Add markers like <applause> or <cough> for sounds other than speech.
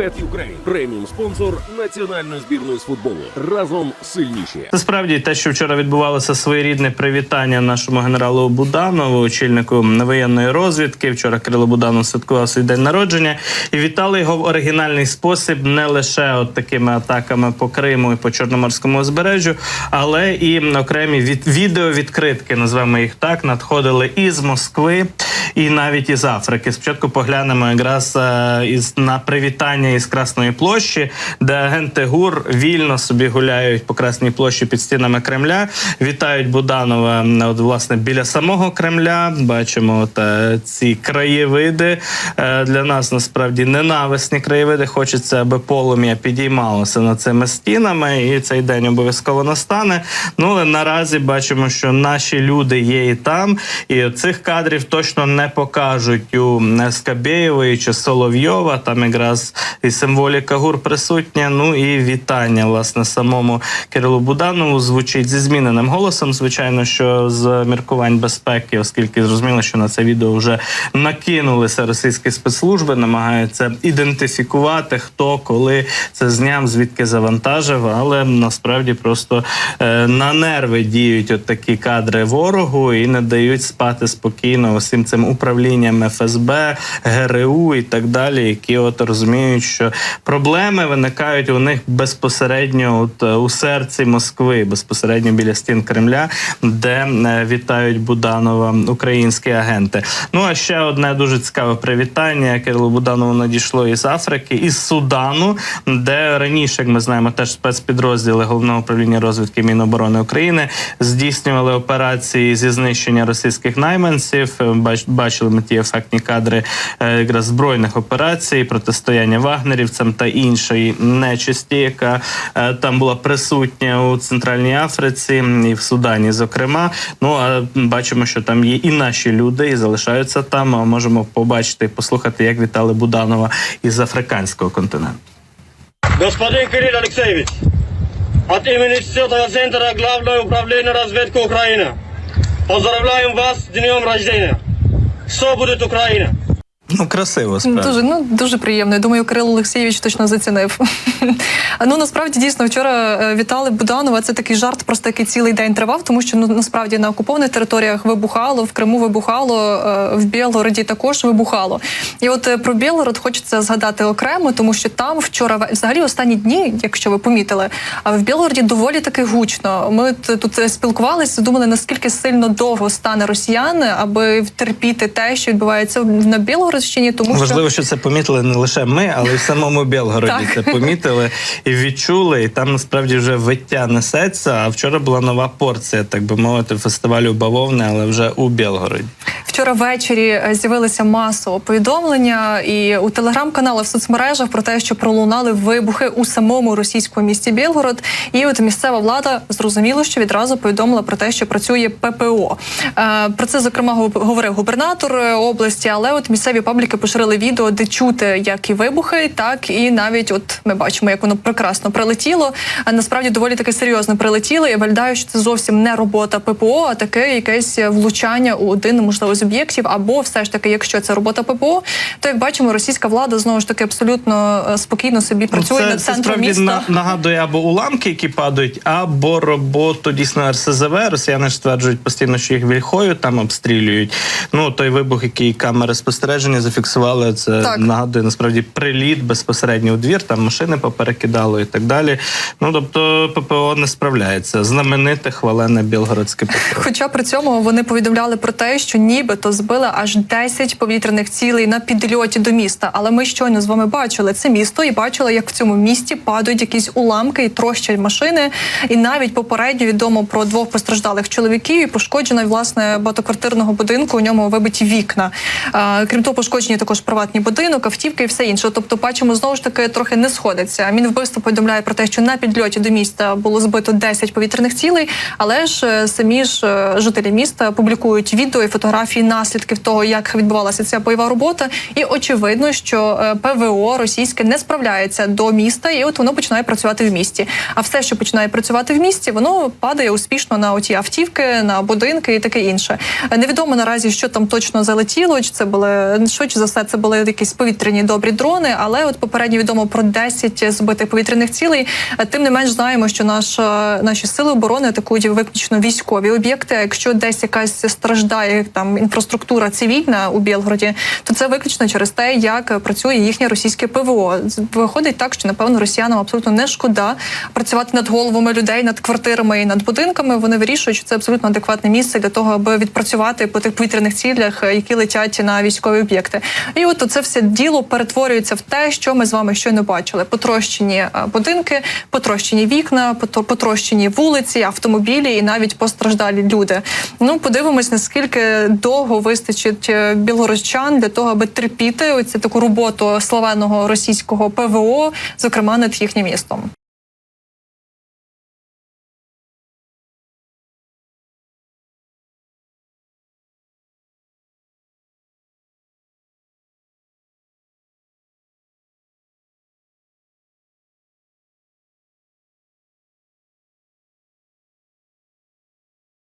Bet Ukraine – преміум спонсор національної збірної з футболу. Разом сильніші. Насправді те, що вчора відбувалося своєрідне привітання нашому генералу Буданову, очільнику воєнної розвідки. Вчора Кирило Буданов святкував свій день народження і вітали його в оригінальний спосіб не лише от такими атаками по Криму і по Чорноморському узбережжю, але і окремі від відеовідкритки, назвемо їх так, надходили із Москви і навіть із Африки. Спочатку поглянемо якраз е, із на привітання із Красної площі, де агенти ГУР вільно собі гуляють по Красній площі під стінами Кремля. Вітають Буданова от, власне біля самого Кремля. Бачимо от, е, ці краєвиди. Е, Для нас насправді ненависні краєвиди. Хочеться, аби полум'я підіймалося над цими стінами, і цей день обов'язково настане. Ну але наразі бачимо, що наші люди є і там, і цих кадрів точно не покажуть у Скабєєвої чи Соловйова. Там якраз і символіка гур присутня. Ну і вітання власне самому Кирилу Буданову звучить зі зміненим голосом. Звичайно, що з міркувань безпеки, оскільки зрозуміло, що на це відео вже накинулися російські спецслужби, намагаються ідентифікувати хто коли це зняв, звідки завантажив, але насправді просто е, на нерви діють от такі кадри ворогу і не дають спати спокійно усім цим управлінням ФСБ, ГРУ і так далі, які от розуміють, що проблеми виникають у них безпосередньо от е, у серці Москви, безпосередньо біля стін Кремля, де е, вітають Буданова українські агенти. Ну а ще одне дуже цікаве привітання. Кирилу Буданову надійшло із Африки, із Судану, де раніше, як ми знаємо, теж спецпідрозділи головного управління розвідки Міноборони України здійснювали операції зі знищення російських найманців. Е, бач- Бачили ми ті ефектні кадри е, якраз збройних операцій, протистояння вагнерівцям та іншої нечисті, яка е, там була присутня у Центральній Африці і в Судані, зокрема. Ну а бачимо, що там є і наші люди, і залишаються там. Можемо побачити і послухати, як вітали Буданова із африканського континенту. Господин Кирилл Алексеевич, от имени Института Центра Главного управления разведки Украины, поздравляем вас с днем рождения. sobre a Ucrânia. Ну красиво справді. Дуже ну дуже приємно. Я думаю, Кирило Олексійович точно зацінив. <laughs> ну насправді дійсно вчора е, вітали Буданова. Це такий жарт, просто який цілий день тривав, тому що ну насправді на окупованих територіях вибухало, в Криму вибухало, е, в Білгороді також вибухало. І от е, про Білгород хочеться згадати окремо, тому що там вчора взагалі останні дні, якщо ви помітили, а в Білгороді доволі таки гучно. Ми тут спілкувалися, думали наскільки сильно довго стане росіяни, аби терпіти те, що відбувається на Білгородщині, тому що Важливо, що це помітили не лише ми, але й в самому Білгороді це помітили і відчули. І там насправді вже виття несеться. А вчора була нова порція, так би мовити, фестивалю бавовни, але вже у Білгороді. Вчора ввечері е, з'явилися масово повідомлення і у телеграм-каналах в соцмережах про те, що пролунали вибухи у самому російському місті Білгород. І от місцева влада зрозуміло, що відразу повідомила про те, що працює ППО. Е, Про це зокрема гов- говорив губернатор е, області, але от місцеві пабліки поширили відео, де чути як і вибухи, так і навіть от ми бачимо, як воно прекрасно прилетіло. А насправді доволі таки серйозно прилетіло. І виглядає, що це зовсім не робота ППО, а таке якесь влучання у один можливо з об'єктів. Або все ж таки, якщо це робота ППО, то як бачимо, російська влада знову ж таки абсолютно е, спокійно собі працює це, над центром справді міста. на- нагадує або уламки, які падають, або роботу дійсно РСЗВ. Росіяни ж стверджують постійно, що їх вільхою там обстрілюють. Ну той вибух, який камери спостереження зафіксували, це Так. нагадує насправді приліт безпосередньо у двір. Там машини поперекидало і так далі. Ну тобто ППО не справляється. Знамените хвалене білгородське <laughs> ППО. Хоча при цьому вони повідомляли про те, що нібито збили аж 10 повітряних цілей на підльоті до міста. Але ми щойно з вами бачили це місто і бачили, як в цьому місті падають якісь уламки і трощать машини. І навіть попередньо відомо про двох постраждалих чоловіків і пошкоджено власне багатоквартирного будинку. У ньому вибиті вікна. А, крім того, пошкоджені також приватний будинок, автівки і все інше. Тобто, бачимо знову ж таки трохи не сходиться. Мінвбивство повідомляє про те, що на підльоті до міста було збито 10 повітряних цілей, але ж е, самі ж е, жителі міста публікують відео і фотографії наслідків того, як відбувалася ця бойова робота. І очевидно, що е, ПВО російське не справляється до міста, і от воно починає працювати в місті. А все, що починає працювати в місті, воно падає успішно на оті автівки, на будинки і таке інше. Е, Невідомо наразі, що там точно залетіло, чи це були швидше за все це були якісь повітряні добрі дрони. Але от попередньо відомо про 10 збитих повітряних цілей. Е, Тим не менш знаємо, що наша наші сили оборони атакують виключно військові об'єкти. Якщо десь якась страждає там інфраструктура цивільна у Білгороді, то це виключно через те, як працює їхнє російське ПВО. Виходить так, що напевно росіянам абсолютно не шкода працювати над головами людей, над квартирами і над будинками. Вони вирішують, що це абсолютно адекватне місце для того, аби відпрацювати по тих повітряних цілях, е, які летять на військові об'єкти. І от це все діло перетворюється в те, що ми з вами щойно бачили: потрощені е, будинки, потрощені вікна, потрощені вулиці, автомобілі і навіть постраждалі люди. Ну подивимось, наскільки довго вистачить е, для того, аби терпіти оцю таку роботу славеного російського ПВО, зокрема над їхнім містом.